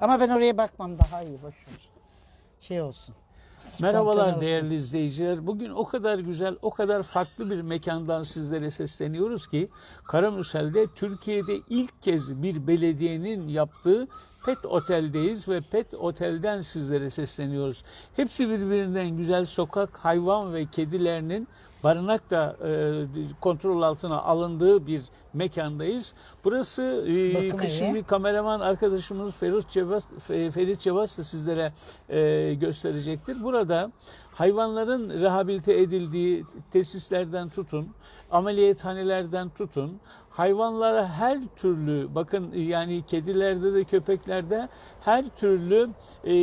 Ama ben oraya bakmam daha iyi boş ver. Şey olsun. Merhabalar değerli izleyiciler. Bugün o kadar güzel, o kadar farklı bir mekandan sizlere sesleniyoruz ki Karamürsel'de Türkiye'de ilk kez bir belediyenin yaptığı Pet Otel'deyiz ve Pet Otel'den sizlere sesleniyoruz. Hepsi birbirinden güzel sokak, hayvan ve kedilerinin barınak da e, kontrol altına alındığı bir mekandayız. Burası e, şimdi kameraman arkadaşımız Ferit Fe- Ferit Cevaz da sizlere e, gösterecektir. Burada hayvanların rehabilite edildiği tesislerden tutun, ameliyathanelerden tutun, hayvanlara her türlü bakın yani kedilerde de köpeklerde her türlü e,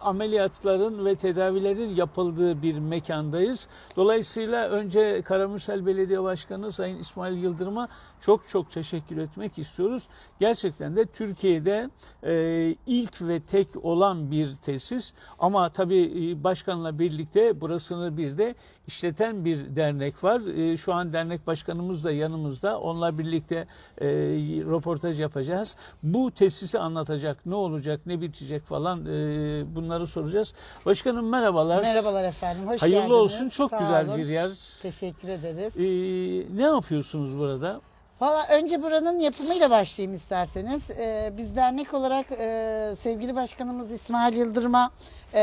ameliyatların ve tedavilerin yapıldığı bir mekandayız. Dolayısıyla önce Karamürsel Belediye Başkanı Sayın İsmail Yıldırım'a çok çok teşekkür etmek istiyoruz. Gerçekten de Türkiye'de e, ilk ve tek olan bir tesis ama tabii e, başkanla birlikte burasını bir de işleten bir dernek var. E, şu an dernek başkanımız da yanımızda. Onunla birlikte e, röportaj yapacağız. Bu tesisi anlatacak. Ne olacak, ne bitecek falan e, bunları soracağız. Başkanım merhabalar. Merhabalar efendim. Hoş Hayırlı geldiniz. olsun. Çok Sağ güzel olun. bir yer. Teşekkür ederiz. E, ne yapıyorsunuz burada? Valla önce buranın yapımıyla başlayayım isterseniz. Ee, biz dernek olarak e, sevgili başkanımız İsmail Yıldırım'a e,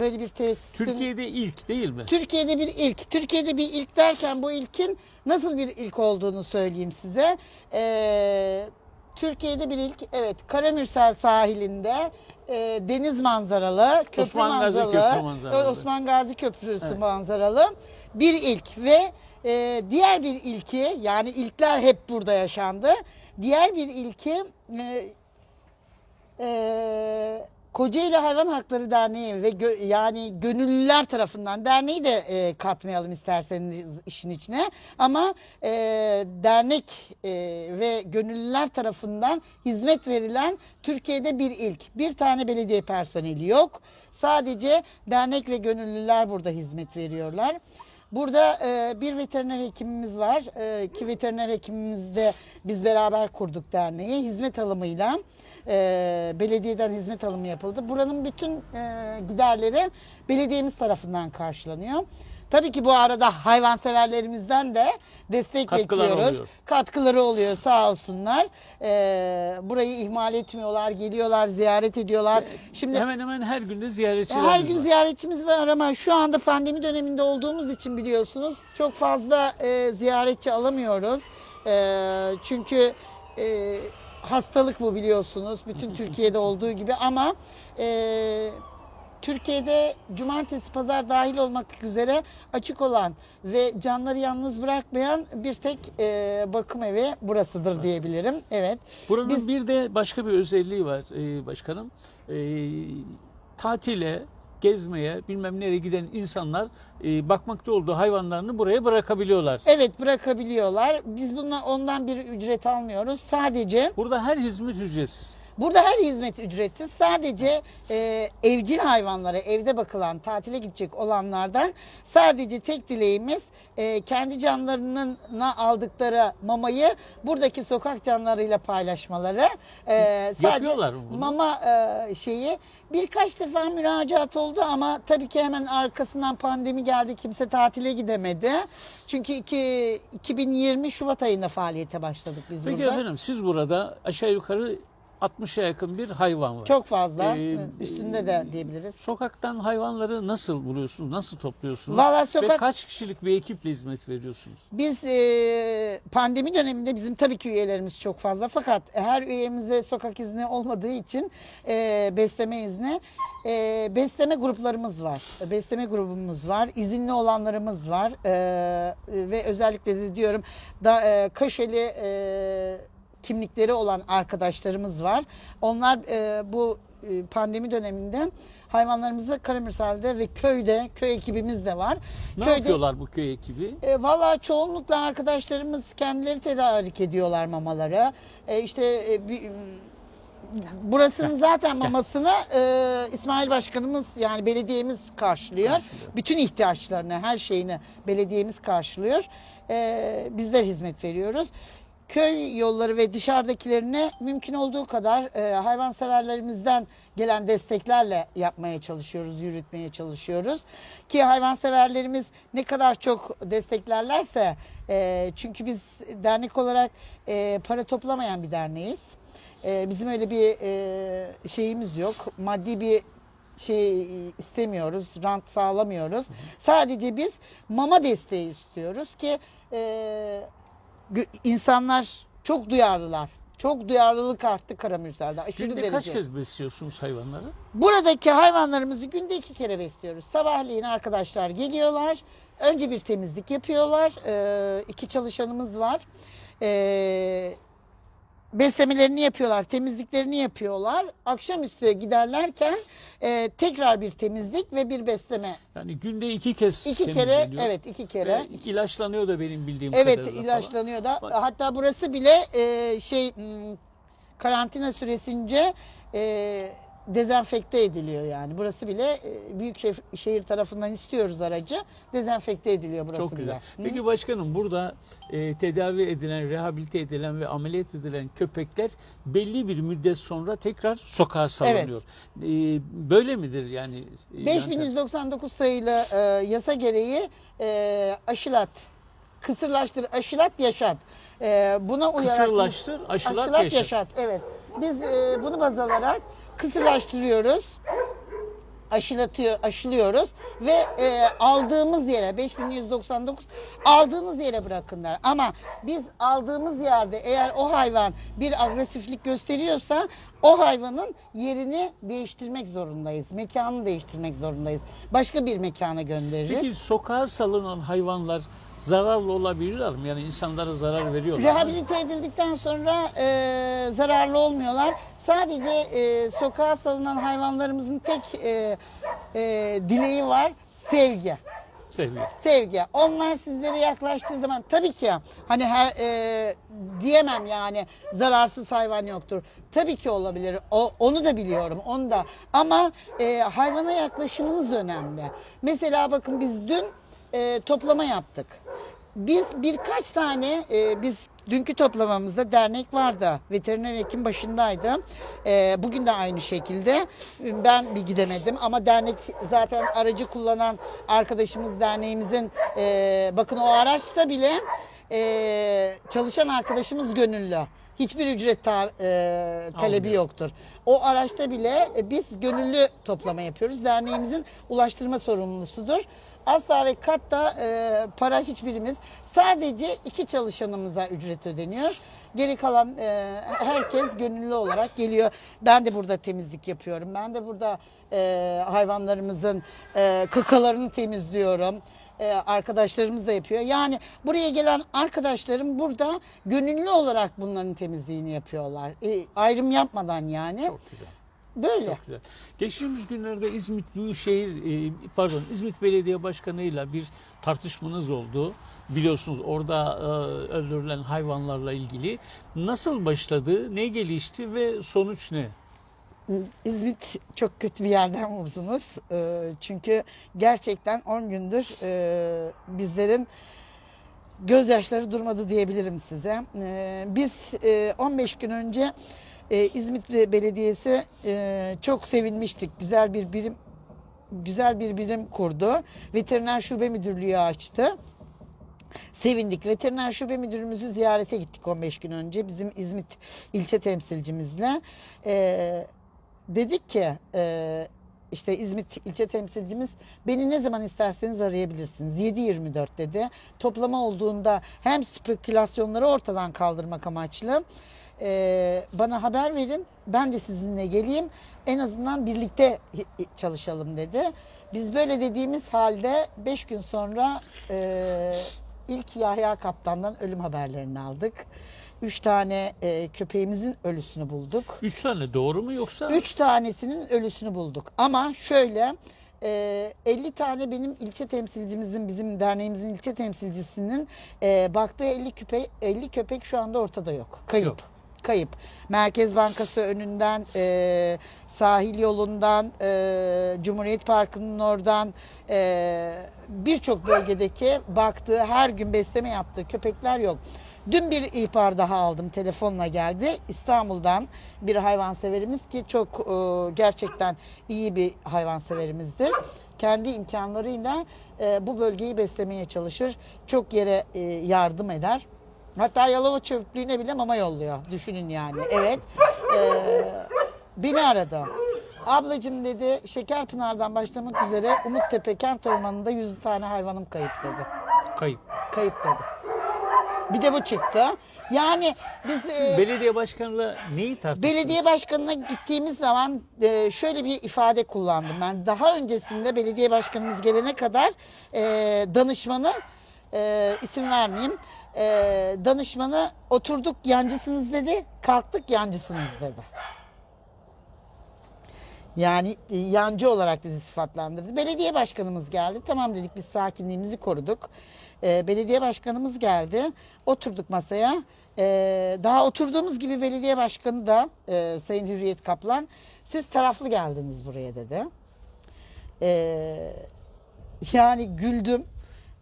böyle bir tesisin... Türkiye'de ilk değil mi? Türkiye'de bir ilk. Türkiye'de bir ilk derken bu ilkin nasıl bir ilk olduğunu söyleyeyim size. Ee, Türkiye'de bir ilk, evet Karamürsel sahilinde e, deniz manzaralı, köprü Osman Gazi manzaralı, Köprü manzaralı. Osman Gazi Köprüsü Evet. manzaralı bir ilk ve e, diğer bir ilki yani ilkler hep burada yaşandı. Diğer bir ilki e, e, Kocaeli Hayvan Hakları Derneği ve gö- yani gönüllüler tarafından derneği de e, katmayalım isterseniz işin içine ama e, dernek e, ve gönüllüler tarafından hizmet verilen Türkiye'de bir ilk. Bir tane belediye personeli yok. Sadece dernek ve gönüllüler burada hizmet veriyorlar. Burada e, bir veteriner hekimimiz var. E, ki veteriner hekimimizde biz beraber kurduk derneği. Hizmet alımıyla e, belediyeden hizmet alımı yapıldı. Buranın bütün e, giderleri belediyemiz tarafından karşılanıyor. Tabii ki bu arada hayvanseverlerimizden de destek Katkılar bekliyoruz. oluyor. Katkıları oluyor sağ olsunlar. E, burayı ihmal etmiyorlar, geliyorlar, ziyaret ediyorlar. Şimdi Hemen hemen her günde ziyaretçilerimiz her gün var. ziyaretçimiz var ama şu anda pandemi döneminde olduğumuz için biliyorsunuz çok fazla e, ziyaretçi alamıyoruz. E, çünkü e, hastalık bu biliyorsunuz. Bütün Türkiye'de olduğu gibi ama e, Türkiye'de cumartesi pazar dahil olmak üzere açık olan ve canları yalnız bırakmayan bir tek e, bakım evi burasıdır diyebilirim. Evet. Buranın Biz- bir de başka bir özelliği var e, başkanım. E, tatile, gezmeye, bilmem nereye giden insanlar e, bakmakta olduğu hayvanlarını buraya bırakabiliyorlar. Evet bırakabiliyorlar. Biz bundan ondan bir ücret almıyoruz. Sadece Burada her hizmet ücretsiz. Burada her hizmet ücretsiz. Sadece e, evcil hayvanlara, evde bakılan, tatile gidecek olanlardan sadece tek dileğimiz e, kendi canlarının aldıkları mamayı buradaki sokak canlarıyla paylaşmaları. E, sadece Yapıyorlar bunu? Mama e, şeyi birkaç defa müracaat oldu ama tabii ki hemen arkasından pandemi geldi. Kimse tatile gidemedi. Çünkü iki, 2020 Şubat ayında faaliyete başladık biz Peki burada. efendim siz burada aşağı yukarı 60'a yakın bir hayvan var. Çok fazla. Ee, Üstünde de diyebiliriz. Sokaktan hayvanları nasıl buluyorsunuz? Nasıl topluyorsunuz? Vallahi Ve sokak- kaç kişilik bir ekiple hizmet veriyorsunuz? Biz e, pandemi döneminde bizim tabii ki üyelerimiz çok fazla fakat her üyemize sokak izni olmadığı için e, besleme izni e, besleme gruplarımız var. Besleme grubumuz var. izinli olanlarımız var. E, ve özellikle de diyorum da e, Kaşeli e, kimlikleri olan arkadaşlarımız var. Onlar e, bu e, pandemi döneminde hayvanlarımızı Karamürsel'de ve köyde, köy ekibimiz de var. Ne Köyde- yapıyorlar bu köy ekibi? E, Valla çoğunlukla arkadaşlarımız kendileri tedarik ediyorlar mamaları. E, işte e, bir, burasının zaten mamasını e, İsmail Başkanımız yani belediyemiz karşılıyor. Karşılıyor. Bütün ihtiyaçlarını, her şeyini belediyemiz karşılıyor. E, bizler hizmet veriyoruz. Köy yolları ve dışarıdakilerine mümkün olduğu kadar e, hayvanseverlerimizden gelen desteklerle yapmaya çalışıyoruz, yürütmeye çalışıyoruz. Ki hayvanseverlerimiz ne kadar çok desteklerlerse e, çünkü biz dernek olarak e, para toplamayan bir derneğiz. E, bizim öyle bir e, şeyimiz yok. Maddi bir şey istemiyoruz, rant sağlamıyoruz. Sadece biz mama desteği istiyoruz ki e, insanlar çok duyarlılar. Çok duyarlılık arttı Karamürsel'de. Aşırı Günde derece. kaç kez besliyorsunuz hayvanları? Buradaki hayvanlarımızı günde iki kere besliyoruz. Sabahleyin arkadaşlar geliyorlar. Önce bir temizlik yapıyorlar. Ee, iki çalışanımız var. Ee, beslemelerini yapıyorlar, temizliklerini yapıyorlar. Akşamüstü giderlerken e, tekrar bir temizlik ve bir besleme. Yani günde iki kez İki kere, temizleniyor. evet iki kere. Ve ilaçlanıyor da benim bildiğim Evet kadarıyla falan. ilaçlanıyor da. Bak- Hatta burası bile e, şey m, karantina süresince e, dezenfekte ediliyor yani. Burası bile e, büyük şehir, tarafından istiyoruz aracı. Dezenfekte ediliyor burası Çok bile. güzel. Hı. Peki başkanım burada e, tedavi edilen, rehabilite edilen ve ameliyat edilen köpekler belli bir müddet sonra tekrar sokağa salınıyor. E, böyle midir yani? e, yöntem? 5199 sayılı e, yasa gereği e, aşılat, kısırlaştır, aşılat, yaşat. E, buna uyarak Kısırlaştır, aşılat, yaşat. Evet. Biz e, bunu baz alarak kısırlaştırıyoruz. Aşılatıyor, aşılıyoruz ve e, aldığımız yere 5199 aldığınız yere bırakınlar. Ama biz aldığımız yerde eğer o hayvan bir agresiflik gösteriyorsa o hayvanın yerini değiştirmek zorundayız. Mekanını değiştirmek zorundayız. Başka bir mekana göndeririz. Peki sokağa salınan hayvanlar zararlı olabilirler mi? Yani insanlara zarar veriyorlar mı? Rehabilite edildikten sonra e, zararlı olmuyorlar. Sadece e, sokağa salınan hayvanlarımızın tek e, e, dileği var sevgi. Sevgi. Sevgi. Onlar sizlere yaklaştığı zaman tabii ki hani her e, diyemem yani zararsız hayvan yoktur. Tabii ki olabilir. O, onu da biliyorum. Onu da. Ama e, hayvana yaklaşımınız önemli. Mesela bakın biz dün e, toplama yaptık. Biz birkaç tane e, biz dünkü toplamamızda dernek vardı. Veteriner hekim başındaydı. E, bugün de aynı şekilde. Ben bir gidemedim ama dernek zaten aracı kullanan arkadaşımız derneğimizin e, bakın o araçta bile e, çalışan arkadaşımız gönüllü. Hiçbir ücret ta- e, talebi Almıyor. yoktur. O araçta bile e, biz gönüllü toplama yapıyoruz. Derneğimizin ulaştırma sorumlusudur. Asla ve katta e, para hiçbirimiz sadece iki çalışanımıza ücret ödeniyor. Geri kalan e, herkes gönüllü olarak geliyor. Ben de burada temizlik yapıyorum. Ben de burada e, hayvanlarımızın e, kakalarını temizliyorum. E, arkadaşlarımız da yapıyor. Yani buraya gelen arkadaşlarım burada gönüllü olarak bunların temizliğini yapıyorlar. E, ayrım yapmadan yani. Çok güzel. Böyle. Çok güzel. Geçtiğimiz günlerde İzmit Büyükşehir, e, pardon İzmit Belediye Başkanı'yla bir tartışmanız oldu. Biliyorsunuz orada e, öldürülen hayvanlarla ilgili. Nasıl başladı, ne gelişti ve sonuç ne? İzmit çok kötü bir yerden vurdunuz. Ee, çünkü gerçekten 10 gündür e, bizlerin gözyaşları durmadı diyebilirim size. Ee, biz e, 15 gün önce e, İzmit Belediyesi e, çok sevinmiştik. Güzel bir birim güzel bir birim kurdu. Veteriner Şube Müdürlüğü açtı. Sevindik. Veteriner Şube Müdürümüzü ziyarete gittik 15 gün önce. Bizim İzmit ilçe temsilcimizle. Ee, dedik ki e, işte İzmit ilçe temsilcimiz beni ne zaman isterseniz arayabilirsiniz. 7-24 dedi. Toplama olduğunda hem spekülasyonları ortadan kaldırmak amaçlı e, bana haber verin. Ben de sizinle geleyim. En azından birlikte çalışalım dedi. Biz böyle dediğimiz halde 5 gün sonra e, ilk Yahya Kaptan'dan ölüm haberlerini aldık. Üç tane e, köpeğimizin ölüsünü bulduk. Üç tane doğru mu yoksa? Üç tanesinin ölüsünü bulduk. Ama şöyle e, 50 tane benim ilçe temsilcimizin, bizim derneğimizin ilçe temsilcisinin e, baktığı 50 köpek, 50 köpek şu anda ortada yok. Kayıp. Yok. kayıp. Merkez Bankası önünden, e, sahil yolundan, e, Cumhuriyet Parkı'nın oradan e, birçok bölgedeki baktığı her gün besleme yaptığı köpekler yok. Dün bir ihbar daha aldım telefonla geldi. İstanbul'dan bir hayvanseverimiz ki çok e, gerçekten iyi bir hayvanseverimizdir. Kendi imkanlarıyla e, bu bölgeyi beslemeye çalışır. Çok yere e, yardım eder. Hatta Yalova çöplüğüne bile mama yolluyor. Düşünün yani. Evet. E, beni aradı. Ablacım dedi Şekerpınar'dan başlamak üzere Umuttepe kent ormanında 100 tane hayvanım kayıp dedi. Kayıp. Kayıp dedi. Bir de bu çıktı. Yani biz Siz e, belediye başkanıyla neyi tartıştınız? belediye başkanına gittiğimiz zaman e, şöyle bir ifade kullandım. Ben daha öncesinde belediye başkanımız gelene kadar e, danışmanı e, isim vermeyeyim. e, danışmanı oturduk yancısınız dedi, kalktık yancısınız dedi. Yani e, yancı olarak bizi sıfatlandırdı. Belediye başkanımız geldi. Tamam dedik biz sakinliğimizi koruduk. Ee, belediye başkanımız geldi. Oturduk masaya. Ee, daha oturduğumuz gibi belediye başkanı da e, Sayın Hürriyet Kaplan siz taraflı geldiniz buraya dedi. Yani güldüm.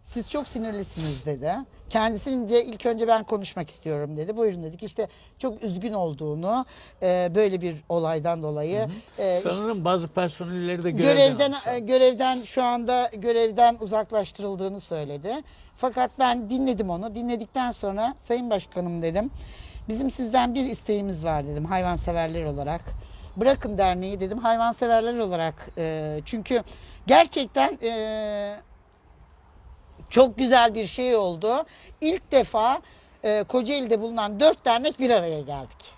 Siz çok sinirlisiniz dedi. Kendisince ilk önce ben konuşmak istiyorum dedi. Buyurun dedik. İşte çok üzgün olduğunu e, böyle bir olaydan dolayı e, Sanırım bazı personelleri de görevden, görevden e, görevden şu anda görevden uzaklaştırıldığını söyledi. Fakat ben dinledim onu. Dinledikten sonra Sayın Başkanım dedim. Bizim sizden bir isteğimiz var dedim hayvanseverler olarak. Bırakın derneği dedim hayvanseverler olarak. e, çünkü gerçekten e, çok güzel bir şey oldu. İlk defa e, Kocaeli'de bulunan dört dernek bir araya geldik.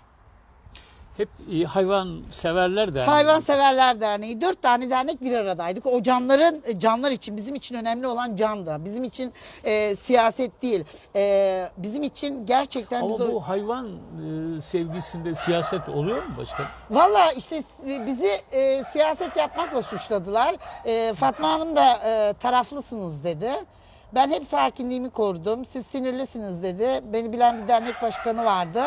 Hep e, hayvan severler de. Hayvanseverler Derneği dört tane dernek bir aradaydık. O canların canlar için bizim için önemli olan candı. Bizim için e, siyaset değil. E, bizim için gerçekten Ama biz o- bu hayvan e, sevgisinde siyaset oluyor mu başkan? Valla işte s- bizi e, siyaset yapmakla suçladılar. E, Fatma Hanım da e, taraflısınız dedi. Ben hep sakinliğimi korudum. Siz sinirlisiniz dedi. Beni bilen bir dernek başkanı vardı.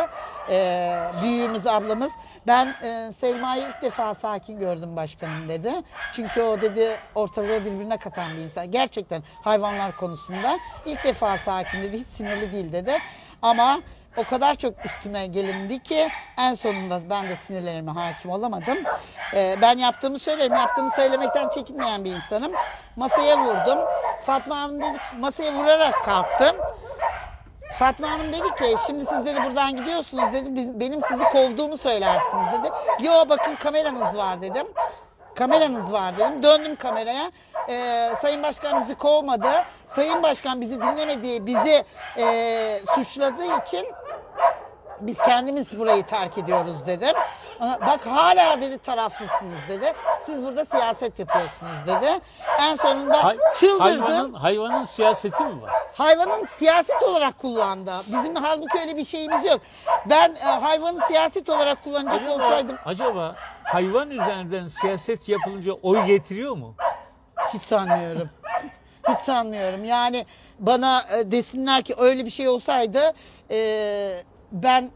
E, büyüğümüz ablamız. Ben e, Selma'yı ilk defa sakin gördüm başkanım dedi. Çünkü o dedi ortalığı birbirine katan bir insan. Gerçekten hayvanlar konusunda ilk defa sakin dedi. Hiç sinirli değil dedi. Ama o kadar çok üstüme gelindi ki en sonunda ben de sinirlerime hakim olamadım. Ee, ben yaptığımı söylerim. Yaptığımı söylemekten çekinmeyen bir insanım. Masaya vurdum. Fatma Hanım dedi masaya vurarak kalktım. Fatma Hanım dedi ki şimdi siz dedi buradan gidiyorsunuz dedi. "Biz- Benim sizi kovduğumu söylersiniz dedi. Yo bakın kameranız var dedim. Kameranız var dedim. Döndüm kameraya. Ee, Sayın Başkan bizi kovmadı. Sayın Başkan bizi dinlemediği, bizi e, suçladığı için biz kendimiz burayı terk ediyoruz dedim. Bak hala dedi taraflısınız dedi. Siz burada siyaset yapıyorsunuz dedi. En sonunda Hay- çıldırdım. hayvanın, hayvanın siyaseti mi var? Hayvanın siyaset olarak kullandı. Bizim halbuki öyle bir şeyimiz yok. Ben e, hayvanı siyaset olarak kullanacak Acaba, olsaydım acaba hayvan üzerinden siyaset yapılınca oy getiriyor mu? hiç sanmıyorum. Hiç sanmıyorum. Yani bana e, desinler ki öyle bir şey olsaydı e, ben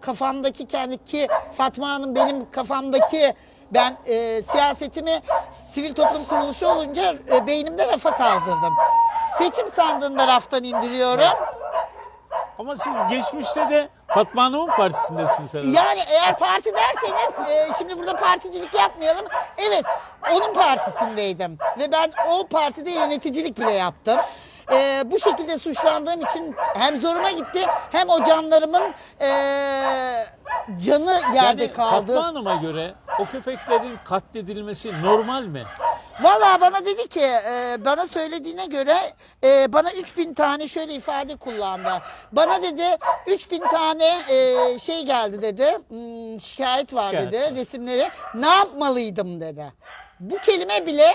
kafamdaki kendi ki Fatma Hanım benim kafamdaki ben e, siyasetimi sivil toplum kuruluşu olunca e, beynimde rafa kaldırdım. Seçim sandığında raftan indiriyorum. Ama siz geçmişte de Fatma Hanım'ın partisindesiniz herhalde. Yani eğer parti derseniz e, şimdi burada particilik yapmayalım. Evet onun partisindeydim ve ben o partide yöneticilik bile yaptım. E, bu şekilde suçlandığım için hem zoruma gitti hem o canlarımın e, canı yerde yani kaldı. Fatma Hanım'a göre o köpeklerin katledilmesi normal mi? Valla bana dedi ki e, bana söylediğine göre e, bana 3000 tane şöyle ifade kullandı. Bana dedi 3000 tane e, şey geldi dedi. hmm, şikayet var Şikayet dedi var. resimleri. Ne yapmalıydım dedi. Bu kelime bile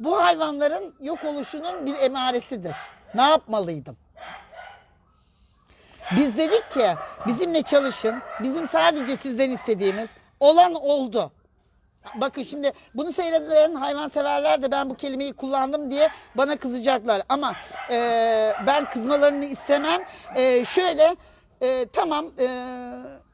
bu hayvanların yok oluşunun bir emaresidir. Ne yapmalıydım? Biz dedik ki bizimle çalışın. Bizim sadece sizden istediğimiz olan oldu. Bakın şimdi bunu seyreden hayvanseverler de ben bu kelimeyi kullandım diye bana kızacaklar. Ama e, ben kızmalarını istemem. E, şöyle e, tamam e,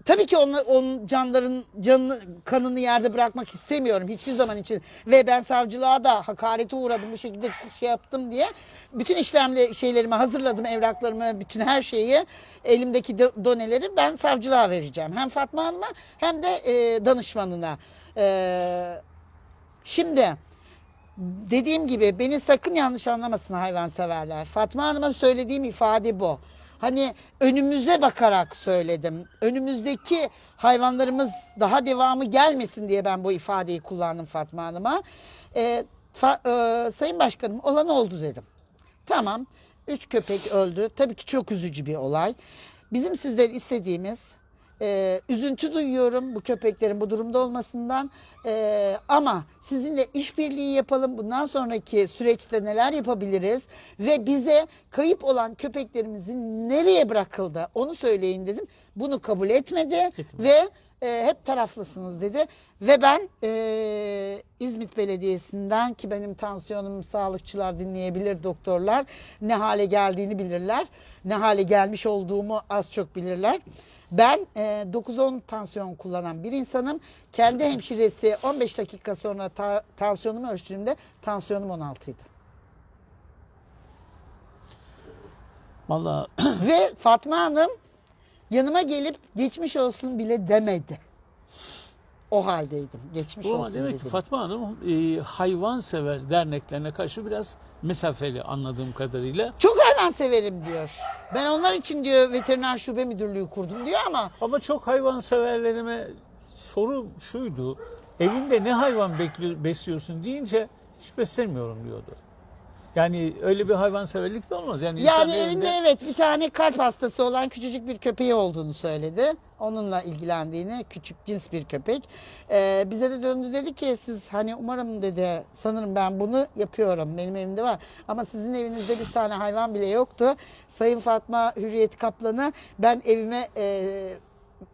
tabii ki onun, onun canların canını kanını yerde bırakmak istemiyorum hiçbir zaman için ve ben savcılığa da hakarete uğradım bu şekilde şey yaptım diye bütün işlemli şeylerimi hazırladım evraklarımı bütün her şeyi elimdeki do- doneleri ben savcılığa vereceğim hem Fatma Hanım'a hem de e, danışmanına. E, şimdi dediğim gibi beni sakın yanlış anlamasın hayvanseverler. Fatma Hanım'a söylediğim ifade bu. Hani önümüze bakarak söyledim. Önümüzdeki hayvanlarımız daha devamı gelmesin diye ben bu ifadeyi kullandım Fatma Hanım'a. Ee, fa- e, Sayın Başkanım olan oldu dedim. Tamam. Üç köpek öldü. Tabii ki çok üzücü bir olay. Bizim sizden istediğimiz e, üzüntü duyuyorum bu köpeklerin bu durumda olmasından. E, ama sizinle işbirliği yapalım. Bundan sonraki süreçte neler yapabiliriz? Ve bize kayıp olan köpeklerimizin nereye bırakıldı onu söyleyin dedim. Bunu kabul etmedi Etmedi. ve e, hep taraflısınız dedi. Ve ben e, İzmit Belediyesi'nden ki benim tansiyonum sağlıkçılar dinleyebilir, doktorlar ne hale geldiğini bilirler. Ne hale gelmiş olduğumu az çok bilirler. Ben e, 9-10 tansiyon kullanan bir insanım. Kendi hemşiresi 15 dakika sonra ta- tansiyonumu ölçtüğümde tansiyonum 16 idi. Vallahi Ve Fatma Hanım yanıma gelip geçmiş olsun bile demedi. O haldeydim. Geçmiş ama olsun demek ki dedim. Fatma Hanım e, hayvansever derneklerine karşı biraz mesafeli anladığım kadarıyla. Çok hayvan severim diyor. Ben onlar için diyor veteriner şube müdürlüğü kurdum diyor ama Ama çok hayvanseverlerime soru şuydu. Evinde ne hayvan bekli- besliyorsun deyince hiç beslemiyorum diyordu. Yani öyle bir hayvanseverlik de olmaz. Yani, yani evinde evet bir tane kalp hastası olan küçücük bir köpeği olduğunu söyledi. Onunla ilgilendiğini küçük cins bir köpek. Ee, bize de döndü dedi ki siz hani umarım dedi sanırım ben bunu yapıyorum benim evimde var. Ama sizin evinizde bir tane hayvan bile yoktu. Sayın Fatma Hürriyet Kaplan'ı ben evime e,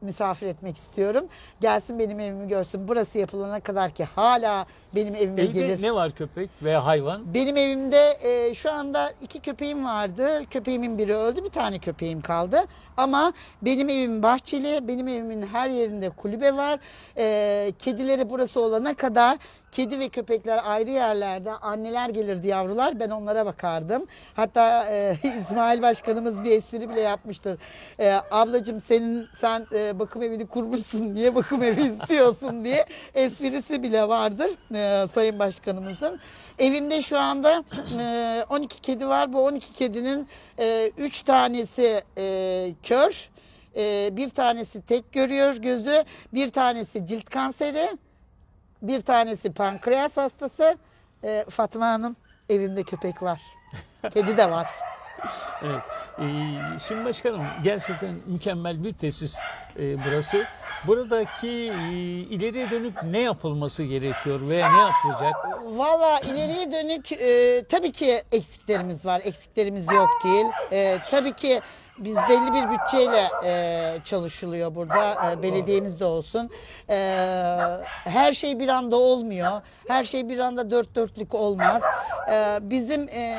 misafir etmek istiyorum. Gelsin benim evimi görsün. Burası yapılana kadar ki hala benim evime Evde gelir. ne var köpek veya hayvan? Benim evimde e, şu anda iki köpeğim vardı. Köpeğimin biri öldü, bir tane köpeğim kaldı. Ama benim evim bahçeli, benim evimin her yerinde kulübe var. E, kedileri burası olana kadar kedi ve köpekler ayrı yerlerde. Anneler gelirdi yavrular, ben onlara bakardım. Hatta e, İsmail Başkanımız bir espri bile yapmıştır. E, ablacığım senin sen e, bakım evini kurmuşsun, niye bakım evi istiyorsun diye esprisi bile vardır e, Sayın Başkanımızın. Evimde şu anda e, 12 kedi var. Bu 12 kedinin 3 tanesi e, kör, e, bir tanesi tek görüyor gözü, bir tanesi cilt kanseri, bir tanesi pankreas hastası. E, Fatma Hanım evimde köpek var. Kedi de var. Evet. Ee, şimdi başkanım gerçekten mükemmel bir tesis e, burası. Buradaki e, ileriye dönük ne yapılması gerekiyor veya ne yapılacak? Valla ileriye dönük e, tabii ki eksiklerimiz var. Eksiklerimiz yok değil. E, tabii ki biz belli bir bütçeyle e, çalışılıyor burada. E, belediyemiz de olsun. E, her şey bir anda olmuyor. Her şey bir anda dört dörtlük olmaz. E, bizim e,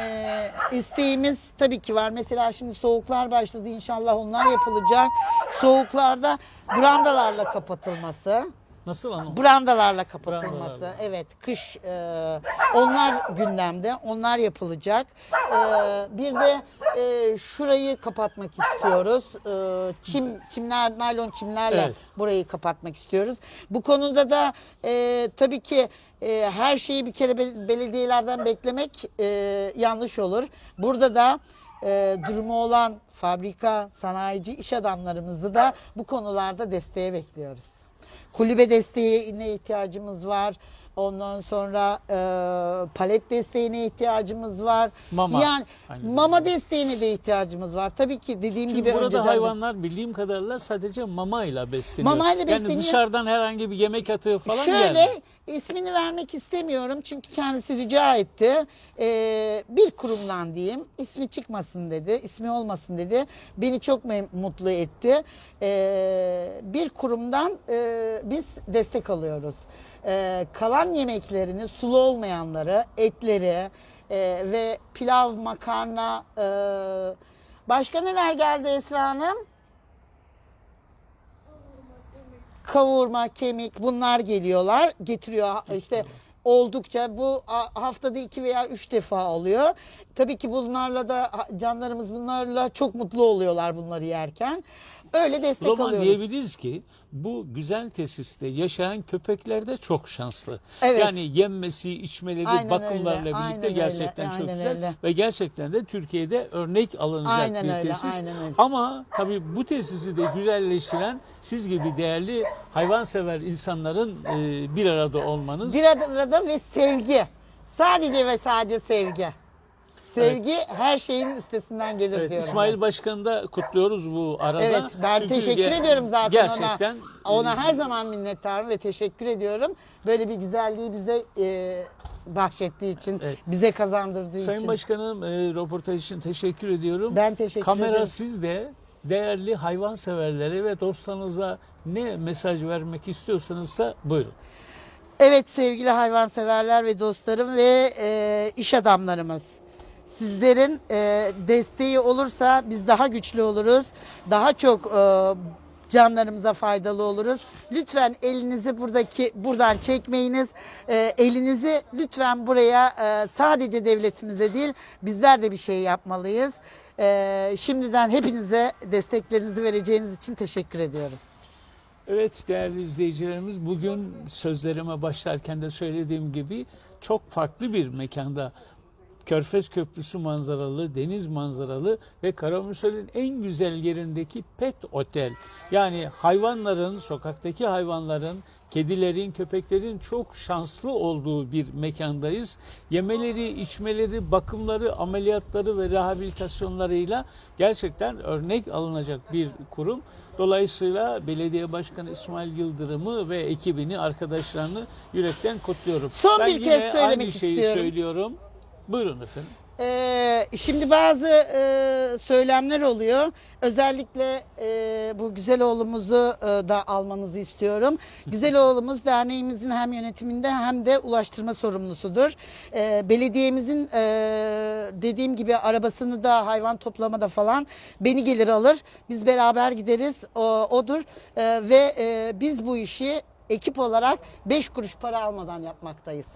isteğimiz tabii ki var. Mesela şimdi soğuklar başladı. İnşallah onlar yapılacak. Soğuklarda brandalarla kapatılması. Nasıl anlam? Brandalarla kapatılması. Brandalarla. Evet, kış e, onlar gündemde. Onlar yapılacak. E, bir de e, şurayı kapatmak istiyoruz. E, çim çimler naylon çimlerle Evet. burayı kapatmak istiyoruz. Bu konuda da e, tabii ki e, her şeyi bir kere bel- belediyelerden beklemek e, yanlış olur. Burada da e, durumu olan fabrika, sanayici iş adamlarımızı da bu konularda desteğe bekliyoruz. Kulübe desteğine ihtiyacımız var. Ondan sonra e, palet desteğine ihtiyacımız var. Mama Yani aynı zamanda. mama desteğine de ihtiyacımız var. Tabii ki dediğim Çünkü gibi burada önceden de- hayvanlar bildiğim kadarıyla sadece mamayla besleniyor. Mamayla Yani besleniyor. dışarıdan herhangi bir yemek atığı falan Şöyle gelmiyor. ismini vermek istemiyorum çünkü kendisi rica etti. Ee, bir kurumdan diyeyim ismi çıkmasın dedi, ismi olmasın dedi. Beni çok mutlu etti. Ee, bir kurumdan e, biz destek alıyoruz. Ee, kalan yemeklerini sulu olmayanları, etleri e, ve pilav, makarna, e, başka neler geldi Esra Hanım? kavurma, kemik bunlar geliyorlar. Getiriyor işte oldukça bu haftada iki veya üç defa oluyor. Tabii ki bunlarla da canlarımız bunlarla çok mutlu oluyorlar bunları yerken. Öyle O destek zaman alıyoruz. diyebiliriz ki bu güzel tesiste yaşayan köpekler de çok şanslı. Evet. Yani yenmesi, içmeleri, Aynen bakımlarla öyle, birlikte aynen öyle, gerçekten çok aynen güzel öyle. ve gerçekten de Türkiye'de örnek alınacak Aynen bir öyle, tesis. aynen öyle. Ama tabii bu tesisi de güzelleştiren siz gibi değerli hayvansever insanların e, bir arada olmanız. Bir arada ve sevgi. Sadece ve sadece sevgi. Sevgi her şeyin üstesinden gelir Evet, diyorum. İsmail. Başkan'ı da kutluyoruz bu arada. Evet ben Çünkü teşekkür ge- ediyorum zaten gerçekten, ona. Ona her zaman minnettarım ve teşekkür ediyorum. Böyle bir güzelliği bize e, bahşettiği için, Evet. bize kazandırdığı Sayın için. Başkanım e, röportaj için teşekkür ediyorum. Ben teşekkür Kamera ederim. sizde. Değerli hayvanseverlere ve dostlarınıza ne mesaj vermek istiyorsanızsa buyurun. Evet sevgili hayvanseverler ve dostlarım ve e, iş adamlarımız. Sizlerin e, desteği olursa biz daha güçlü oluruz. Daha çok e, canlarımıza faydalı oluruz. Lütfen elinizi buradaki buradan çekmeyiniz. E, elinizi lütfen buraya e, sadece devletimize değil bizler de bir şey yapmalıyız. E, şimdiden hepinize desteklerinizi vereceğiniz için teşekkür ediyorum. Evet değerli izleyicilerimiz bugün sözlerime başlarken de söylediğim gibi çok farklı bir mekanda Körfez Köprüsü manzaralı, deniz manzaralı ve Karamürsel'in en güzel yerindeki pet otel. Yani hayvanların, sokaktaki hayvanların, kedilerin, köpeklerin çok şanslı olduğu bir mekandayız. Yemeleri, içmeleri, bakımları, ameliyatları ve rehabilitasyonlarıyla gerçekten örnek alınacak bir kurum. Dolayısıyla Belediye Başkanı İsmail Yıldırım'ı ve ekibini, arkadaşlarını yürekten kutluyorum. Son ben bir kez yine söylemek aynı şeyi istiyorum. söylüyorum. Buyurun efendim. Ee, şimdi bazı e, söylemler oluyor. Özellikle e, bu güzel oğlumuzu e, da almanızı istiyorum. Güzel oğlumuz derneğimizin hem yönetiminde hem de ulaştırma sorumlusudur. E, belediyemizin e, dediğim gibi arabasını da hayvan toplamada falan beni gelir alır. Biz beraber gideriz. O, odur. E, ve e, biz bu işi ekip olarak 5 kuruş para almadan yapmaktayız.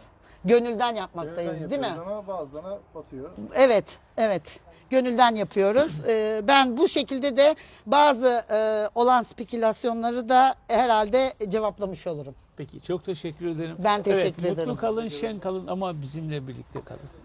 Gönülden yapmaktayız Gönülden değil mi? yapıyoruz Ama bazılarına batıyor. Evet, evet. Gönülden yapıyoruz. Ee, ben bu şekilde de bazı e, olan spekülasyonları da herhalde cevaplamış olurum. Peki çok teşekkür ederim. Ben teşekkür evet, ederim. Mutlu kalın, şen kalın ama bizimle birlikte kalın.